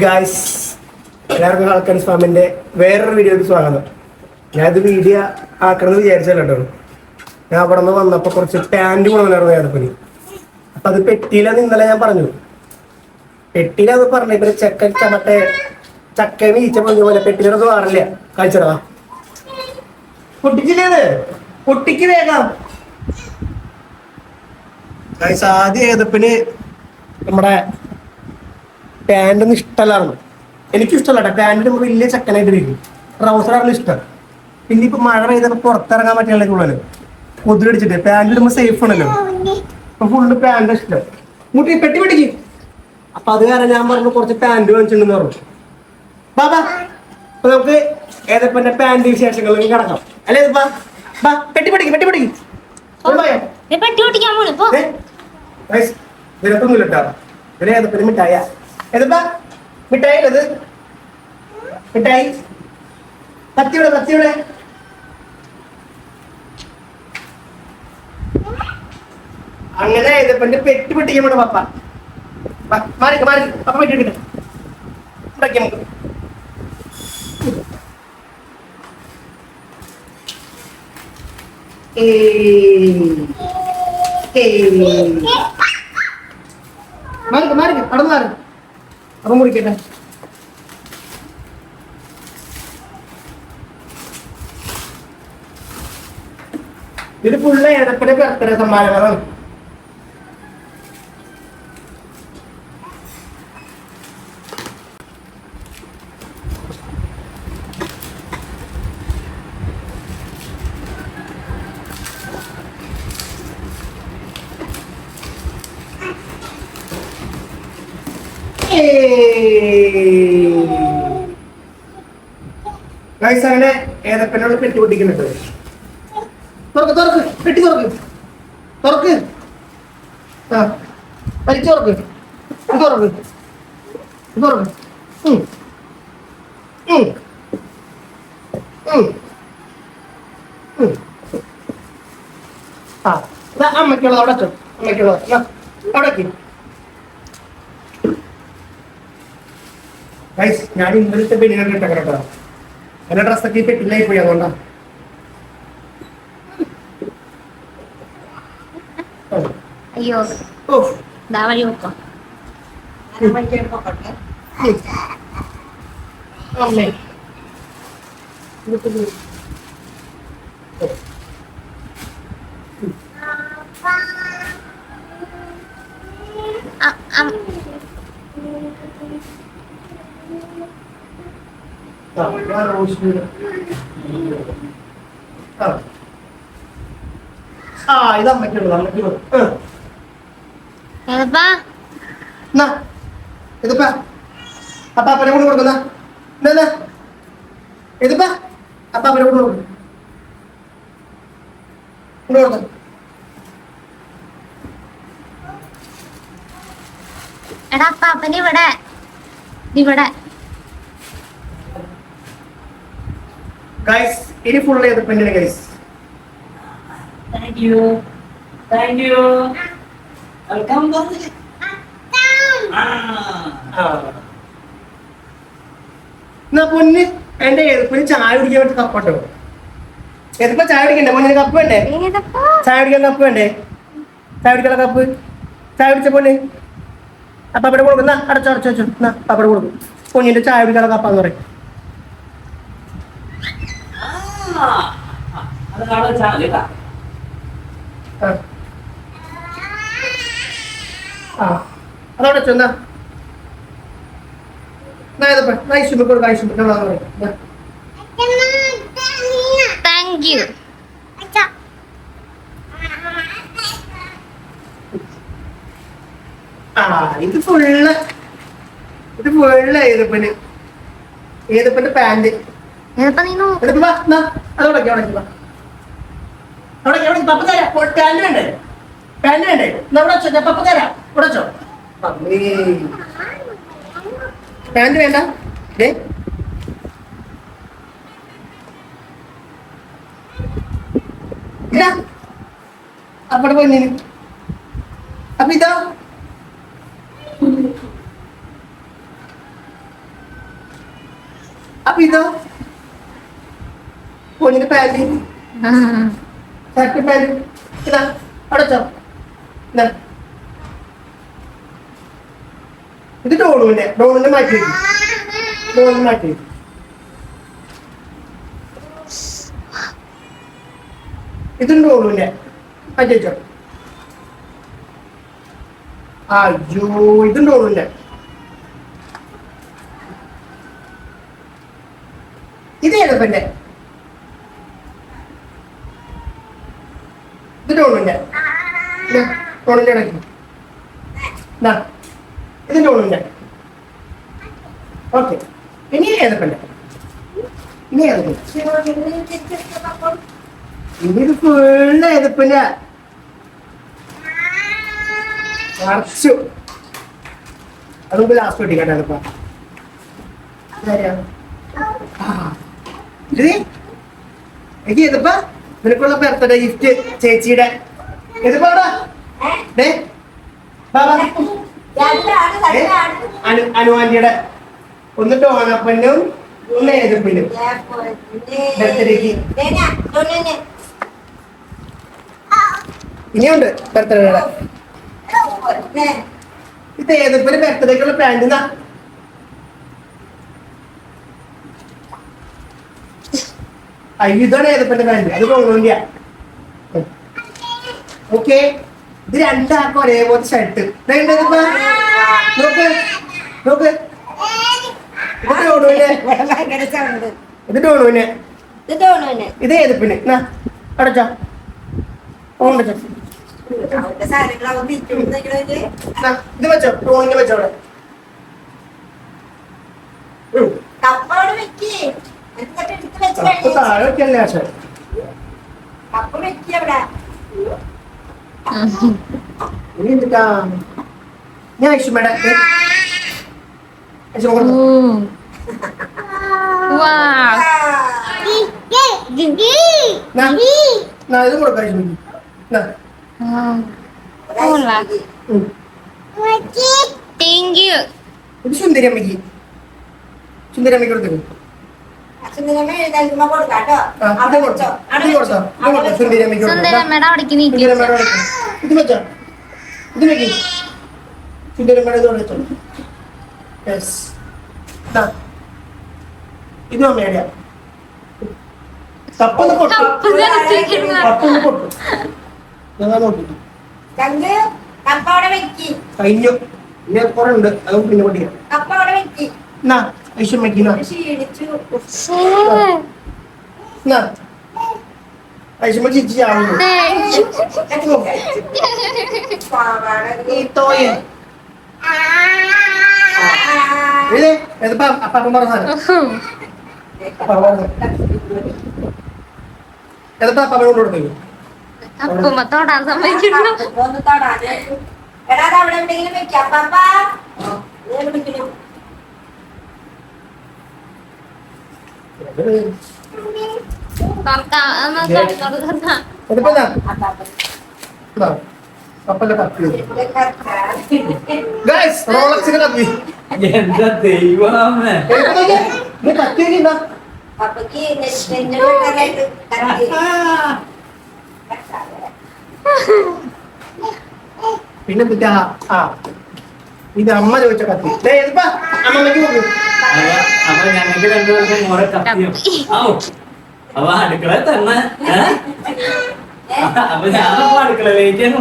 Guys എല്ലാവർക്കും ഹാൾക്കൻസ് ഫാമിന്റെ വേറൊരു വീഡിയോയ്ക്ക് സ്വാഗതം. ഞാനിത് വീഡിയോ ആക്കണമെന്ന് വിചാരിച്ചല്ലോ കേട്ടോ. ഞാൻ അവിടെ നിന്ന് വന്നപ്പോൾ കുറച്ച് പാന്റ് കൊണ്ടുവന്നായിരുന്നു ഏതപ്പനി. അപ്പൊ അത് പെട്ടിയിലാന്ന് ഇന്നലെ ഞാൻ പറഞ്ഞു. പെട്ടിയിലാന്ന് പറഞ്ഞു ഇപ്പൊ ചെക്കൻ ചമട്ടെ ചക്ക ഈച്ച പറഞ്ഞ പോലെ പെട്ടിയിലൊന്നും മാറില്ല. കഴിച്ചടാ പൊട്ടിച്ചില്ലേ പൊട്ടിക്ക് വേഗം. ആദ്യം ഏതപ്പന് നമ്മുടെ പാന്റ് ഒന്നും ഇഷ്ടമല്ലായിരുന്നു. എനിക്ക് ഇഷ്ടമല്ല പാന്റ് നമ്മൾ വലിയ ചക്കനായിട്ട് ഇരിക്കും ട്രൗസറാണ് ഇഷ്ടം. പിന്നെ ഇപ്പൊ മഴ പെയ്തപ്പോൾ പുറത്തിറങ്ങാൻ പറ്റില്ല കൂടുതൽ കൊതുകടിച്ചിട്ട് പാന്റ് ഇടുമ്പോൾ സേഫ് ആണല്ലോ. അപ്പൊ ഫുള്ള് പാന്റ് ഇഷ്ടം. മുട്ടി പെട്ടി പെട്ടി അപ്പൊ അത് കാരണം ഞാൻ പറഞ്ഞു കുറച്ച് പാന്റ് വാങ്ങിച്ചിട്ടുണ്ടെന്ന് പറഞ്ഞു. ബാബാ അപ്പൊ നമുക്ക് ഏതപ്പന്റെ പാന്റ് വിശേഷങ്ങളിലേക്ക് കിടക്കാം. അല്ലേ ബാ ബാ പെട്ടി പിടിക്ക് പെട്ടി പിടിക്ക്. ഇതിനൊക്കെ ഇതിനകത്തൊന്നുമില്ല കേട്ടോ. ഇതിന് മിഠായ ഏതപ്പാ? മിഠായി ഇത് മിഠായി. കത്തിയുടെ കത്തിയുടെ അങ്ങനെ ഏതപ്പന്റെ പെട്ടി പൊട്ടിക്കാൻ വേണം പപ്പ. വാ, മാറിക്ക് മാറിക്ക് പപ്പ പെട്ടി എടുക്കട്ടെ ഉണ്ടാക്കി നമുക്ക്. ഏയ്. ഏയ്. മാറിക്ക് മാറിക്ക്. അവിടെ മാറി. അപ്പൊ കുടിക്കട്ടെ. ഇത് ഫുള്ള് ഏതപ്പന്റെ ബർത്ത്ഡേ സമ്മാനങ്ങളാണ്? ഗൈസ് പെട്ടി പൊട്ടിക്കുന്നുണ്ട് തുറക്ക് തുറക്ക് പെട്ടി തുറക്ക്. തുറക്ക്. ആ വലിച്ചു തുറക്ക്. തുറക്ക്. തുറക്ക്. ആ അമ്മയ്ക്കുള്ളത് അവിടെ അമ്മയ്ക്കുള്ളത്. അവിടെ ഗൈസ് ഞാൻ ഇന്നലത്തെ പെണ്ണിനൊക്കെ ഇട്ട കേട്ടോ. എന്റെ ഡ്രസ്സൊക്കെ ഈ പെട്ടിലായി പോയി അതുകൊണ്ടാ. അയ്യോ. വഴി നോക്കാം. ആ, ആ, ഇത് അമ്മയ്ക്കുള്ളത് അമ്മയ്ക്കുള്ളത്. ഇതിപ്പ. അപ്പാപ്പനെ കൊണ്ട് കൊടുക്കുന്ന ഇതിപ്പ. അപ്പാപ്പനെ കൊണ്ട് കൊടുക്കും. കൊണ്ട് കൊടുക്ക. എടാ അപ്പാപ്പന് ഇവിടെ ഇവിടെ. ഗൈസ് ഇനി ഫുൾ ചെയ്ത് പെണ്ണിന് guys Thank you. Thank you. Welcome back. എന്നാ പൊന്ന് എന്റെ എതിപ്പിന് ചായ കുടിക്കാൻ വേണ്ടി കപ്പട്ടോ എതിർപ്പ ചായ കുടിക്കണ്ടേ? പൊന്നിന് കപ്പ് വേണ്ടേ? ചായ കുടിക്കാൻ കപ്പ് വേണ്ടേ? ചായ കുടിക്കാനുള്ള കപ്പ് ചായ കുടിച്ച പൊന്ന്? അപ്പാപ്പടെ കൊടുക്കും. എന്നാ അടച്ചോ എന്നാ പാപ്പടെ കൊടുക്കും. കുഞ്ഞിന്റെ ചായ കുടിക്കാനുള്ള കപ്പാന്ന് പറയും. ആ. അതവിടെ വെച്ചു എന്നാ ഇതപ്പ എന്നാ ഐശ്വര്യ കൊടുക്കാം താങ്ക് ആ ഇത് ഫുള്ള് ഇത് ഫുള്ള് ഏതപ്പന് ഏതപ്പന്റെ പാന്റ് ഏതപ്പാ നീ നോക്ക്. ഇതാ വാ എന്നാ അതവിടെ അവിടെ വാ അവിടെ അവിടെ പപ്പ തരാം പാന്റ് വേണ്ടേ പാന്റ് വേണ്ടേ എന്നാ ഇവിടെ വെച്ചോ ഞാൻ പപ്പ തരാം ഇവിടെ വെച്ചോ പാന്റ് വേണ്ട ഏ ഇതാ അവിടെ പോയി നീ അപ്പൊ ഇതാ അപ്പൊ ഇതോ പൊന്നിന്റെ പാന്റ് ഷർട്ട് ഇതാ. അടച്ചോ ഇതാ. ഇത് ഡോണുവിന്റെ ഡോണിന്റെ മാറ്റി ഡോണിന് മാറ്റി ഇതും ഡോണുവിന്റെ. മാറ്റി വെച്ചോ. അയ്യോ ഇതും ഡോണുവിന്റെ. ഇത് ഏതപ്പന്റെ ഇത് ഇത് ഡോണിന്റെ ഇടയ്ക്ക്. ഇതാ ഡോണുവിന്റെ ഓക്കെ. ഇനി ഏതപ്പന്റെ ഇനി ഏതപ്പന്റെ ഇനി ഇത് ഫുള്ള് ഏതപ്പന്റെ മറച്ചു. അത് ലാസ്റ്റ് വെട്ടിക്കാട്ടെ അതിപ്പോ. എനിക്ക് നിനക്കുള്ള ബർത്ത്ഡേ ഗിഫ്റ്റ് ചേച്ചിയുടെ അനുവാന്റിയുടെ ഒന്ന് ടോണപ്പനും ഒന്ന് ഏതപ്പനും ബർത്ത്ഡേക്ക് ഇനിയുണ്ട് ബർത്ത്ഡേയുടെ ഇത് ഏതപ്പന് ബർത്ത്ഡേക്കുള്ള പ്ലാന്റ് എന്നാ അയ്യോ ഏതപ്പെട്ട പാന്റ് അത് ടോണോണ്ടിയാ ഓക്കെ? ഇത് രണ്ടാക്കും ഒരേപോലെ ഷർട്ട് നോക്ക്. നോക്ക്. ഇത് ഏത് എന്നാ അടച്ചോ ഓണ്ടോ ഇത് വെച്ചോ. ടോണിന്റെ വെച്ചോ കപ്പ് വെക്ക് ഇനി എന്തിട്ടാ ഞാൻ ഇത് കൊടുക്കാം ഐഷുമയ്ക്ക് എന്നാ, Hola. ഉം. Thank you. ഇത് സുന്ദരി അമ്മയ്ക്ക്. സുന്ദരി അമ്മയ്ക്ക് കൊടുത്തേക്ക് സുന്ദരമ്മയുടെ അവിടേക്ക് നീക്കി സുന്ദരി അമ്മയുടെ ഇത് വെച്ചോ വെക്ക്. യെസ് അമ്മയുടെ തപ്പൊന്ന് പൊട്ടു. തപ്പൊന്ന് പൊട്ടു ഞങ്ങൾ കഴിഞ്ഞു. ഇനി കുറെ ഉണ്ട്. അതും പിന്നെ പഠിക്കാം കപ്പ അവിടെ വെക്ക് എന്നാ ഐശ്വര്യമ്മയ്ക്ക് എന്നാ ക്ഷീണിച്ചു എന്നാ ഐശ്വര്യ ചിരിച്ച് ചാവുന്നു ഈ തോയെ ഇതേ ഇതിപ്പോ അപ്പം പറഞ്ഞ സാധനം അപ്പാപ്പൻ പറഞ്ഞ സാധനം. ഇതിപ്പോ അപ്പം കൊണ്ട് കൊടുത്തേക്ക് കപ്പുമ്മ തൊടാൻ സമ്മതിക്കുന്നു. ഒന്ന് തൊടാതെ എടാ അത് അവിടെ എവിടെയെങ്കിലും വെക്കാം. പാപ്പാ വിളിക്കുന്നു തുറക്കാം എന്നാ തുറന്നോട് തുറക്കാം ഇതിപ്പോ എന്താ അപ്പാപ്പ ഇതാ കപ്പലിന്റെ കത്തി ഇവിടെ കറക്കാം. ഗൈസ് റോളക്സിന്റെ കത്തി എന്താ ദൈവമേ? കത്തി അപ്പക്ക് നെഞ്ചിൽ വെക്കാനായിട്ട് കറക്കി. പിന്നെ എന്തിട്ടാ ആ. ഇത് അമ്മ ചോദിച്ച കത്തി. അപ്പൊ ഓരോ കത്തിയും അപ്പൊ അടുക്കള തന്നെ? അപ്പൊ അടുക്കളയിലേക്ക് ഇത്?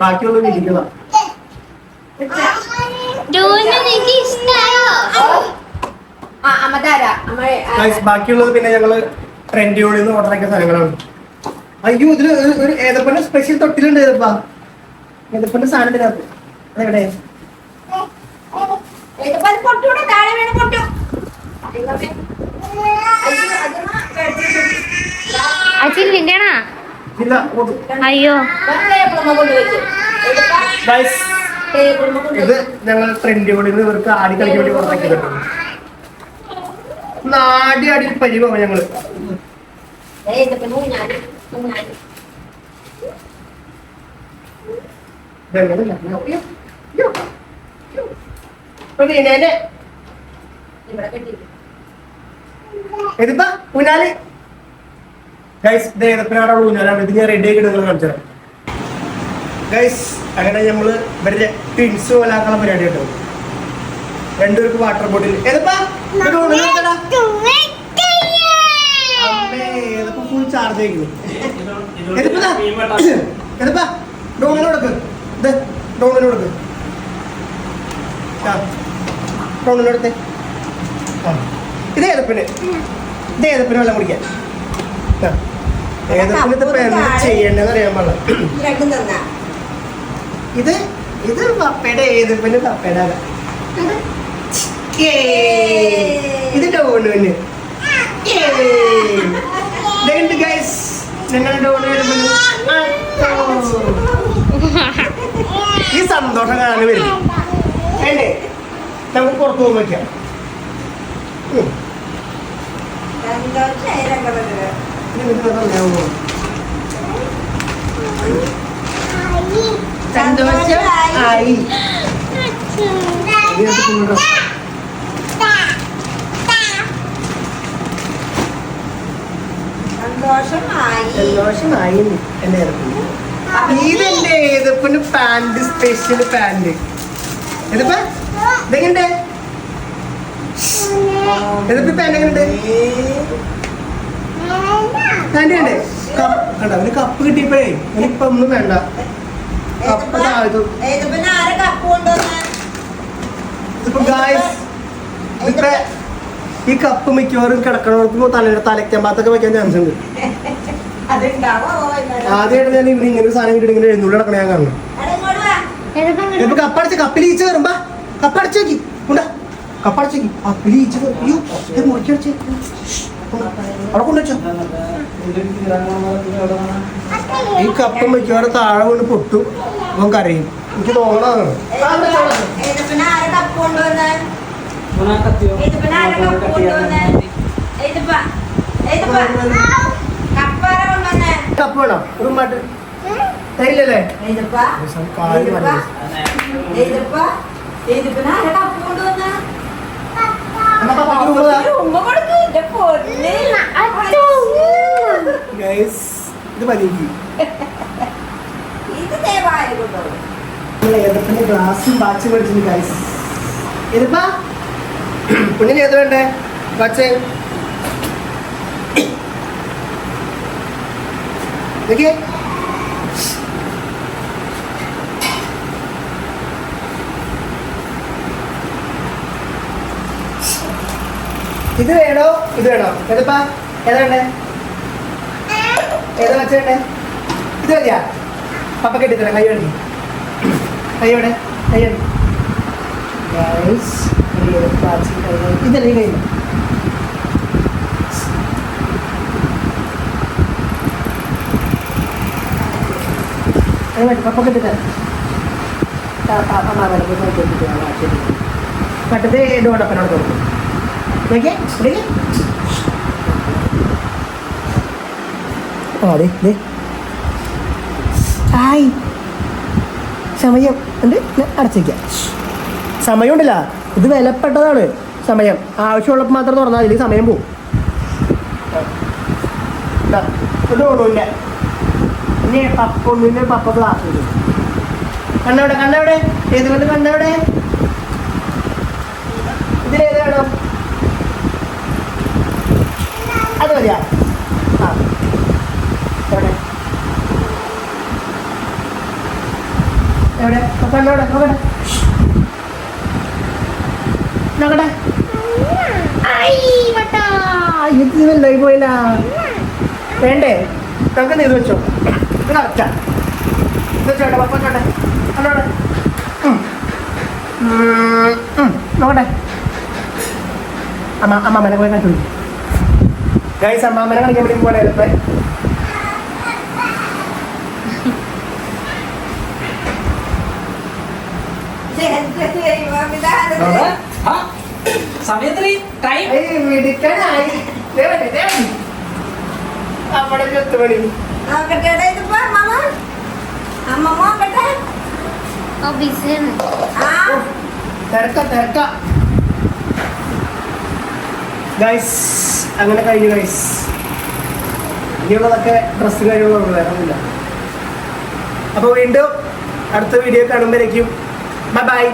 ബാക്കിയുള്ള ഗൈസ് ബാക്കിയുള്ളത് പിന്നെ ഞങ്ങൾ ട്രെൻഡിയോളിൽ നിന്ന് ഓർഡർ ആക്കിയ സാധനങ്ങളാണ്. അയ്യോ ഇതിൽ ഒരു- ഏതപ്പന്റെ സ്പെഷ്യൽ തൊട്ടിലുണ്ട് ഏതപ്പാ ഏതപ്പന്റെ സാധനം ഇതിനകത്ത്? അതെവിടെ. അയ്യോ. ഇത് ഞങ്ങൾ ട്രെൻഡിയോളിൽ കൂടി ഇവർക്ക് ആടി കളിക്കാൻ വേണ്ടി ആക്കിയതാണ് നാടി ആടി പരിവാ ഞങ്ങൾ. ദേ, là ഊഞ്ഞാൽ, ഊഞ്ഞാൽ. ഇതെങ്ങനെ? Yêu. Yêu. ഇവിടെ കെട്ടി ഇതിപ്പോ ഊഞ്ഞാൽ ഗൈസ് ഇത് ഏതപ്പനാണ് ഊഞ്ഞാലാണ് ഇത് ഞാൻ റെഡി ആക്കി നിങ്ങൾ കാണിച്ചു ഗൈസ് അങ്ങനെ നമ്മൾ ഇവരുടെ ട്വിൻസ് പോലാക്കുള്ള പരിപാടി കേട്ടോ രണ്ടുപേർക്ക് വാട്ടർ ബോട്ടിൽ ഏതപ്പോ ഫുൾ ചാർജ് ആയിരിക്കും കൊടുക്ക് ഇത് ഡോണിന് കൊടുക്ക് ആ ഡോണിന് കൊടുത്തേ ആ ഇത് ഏതപ്പിന് ഇത് ഏതപ്പിന് വെള്ളം കുടിക്കാൻ ആ. ഏതപ്പിന് ഇതിപ്പോ എന്താ അറിയാൻ പാടില്ല. ഇത് ഇത് പപ്പയുടെ ഏതപ്പിന് പപ്പയുടെ അല്ല. ഇത് ഗൈസ് നിങ്ങളുടെ ഡോണുവിന് ഈ സന്തോഷം കാണാൻ വരും. അല്ലേ? നമുക്ക് പുറത്തു പോകാൻ പറ്റാം? സന്തോഷം ആയി ഇനി നമുക്ക് കൊണ്ടുവരാം. സന്തോഷമായി. ഇതെന്റെ ഏതപ്പന് പാന്റ് സ്പെഷ്യൽ ഇതെങ്ങനെ എങ്ങനെയുണ്ട് ഉണ്ട് കണ്ട? അവന് കപ്പ് കിട്ടിയപ്പോഴേ അവനിപ്പൊ ഒന്നും വേണ്ട. കപ്പ് താഴ്ത്തു കപ്പ് ഇതിപ്പോ ഗായ്സ് ഇതിപ്പോ ഈ കപ്പ് മിക്കവാറും കിടക്കണവർക്കും തലയുടെ തലയ്ക്കാൻ ഭാഗത്തൊക്കെ വെക്കാൻ ചാൻസ് ഉണ്ട്. ആദ്യമായിട്ട് ഞാൻ ഇവിടെ ഇങ്ങനെ ഒരു സാധനം ഇങ്ങനെ എഴുന്നൂറ് കിടക്കണ ഞാൻ കാണണം വാ. ഇപ്പൊ കപ്പടച്ച് കപ്പിൽ ഈച്ച കയറുമ്പോ കപ്പടച്ച് നോക്കി. ഉണ്ടാ കപ്പടച്ച് നോക്കി. കപ്പിൽ ഈച്ച കയറും. അയ്യോ ഇത് മുറിക്കടിച്ച് അവിടെ കൊണ്ടുവച്ചോ ഈ കപ്പ മിക്കവാറും താഴെ വീണ് പൊട്ടു. അവൻ കരയും. എനിക്ക് തോന്നണതാണ് ഏതപ്പന ആരെ കപ്പ് കൊണ്ടുവന്ന ഏതപ്പന ആരെ കപ്പ് കൊണ്ടുവന്ന ഏതപ്പ ഏതപ്പ കപ്പ് ആരെ കൊണ്ടുവന്ന കപ്പ് വേണോ ഒരു മട്ട് തരില്ലല്ലേ ഏതപ്പ മതി. ഏതപ്പ ഏതപ്പന ആരെ കപ്പ് കൊണ്ടുവന്ന ഇത് മതി ഏതപ്പന്റെ ഗ്ലാസും ബാച്ചും മേടിച്ചിട്ടുണ്ട് ഗൈസ് ഏതപ്പാ കുഞ്ഞിന് ഏത് വേണ്ടേ? ബാച്ച് നോക്കിയേ ഇത് വേണോ? ഇത് വേണോ? ഏതപ്പാ? ഏതാ വേണ്ടേ? ഏതാ വെച്ച വേണ്ടേ? ഇത് മതിയാ. പപ്പ കെട്ടിത്തരാം കൈ വേണ്ടി കൈ വേണേ കൈ വേണ്ടി ഇതല്ലേ കൈ അത് സമയം ഉണ്ട് സമയമുണ്ടല്ല ഇത് വിലപ്പെട്ടതാണ് സമയം. ആവശ്യമുള്ളപ്പോൾ മാത്രം തുറന്നാൽ അതിൽ സമയം പോവും ഒന്നുമില്ല പപ്പ ക്ലാസ് കണ്ണവിടെ കണ്ണവിടെ. ഏത് കൊണ്ട് കണ്ണവിടെ? അത് മതിയാ. എവിടെ? നോക്കട്ടെ. ഇത് വലുതായി പോയില്ല? വേണ്ടേ? നമുക്ക് നീ ഇത് വെച്ചോ ഇത് വെച്ചോട്ടെ പപ്പ വെച്ചോട്ടെ. കണ്ടോട്ടെ ഉം. ഉം, ഉം. നോക്കട്ടെ. അമ്മ അമ്മമ്മനെ പോയി കണ്ടു ഗൈസ് അമ്മാമ്മനെ കാണിക്കാൻ വേണ്ടി പോലെ ഇപ്പൊ. ടൈം ഏയ് മിടുക്കനായി. ദേ വരെ, ദേ ടൈം മിടുക്കനായി അങ്ങനെ കഴിഞ്ഞു ഗൈസ് ഇനിയുള്ളതൊക്കെ ഡ്രസ്സ് കാര്യങ്ങളൊന്നും വേറെ ഒന്നുമില്ല. അപ്പോൾ വീണ്ടും അടുത്ത വീഡിയോ കാണുമ്പോഴേക്കും. Bye bye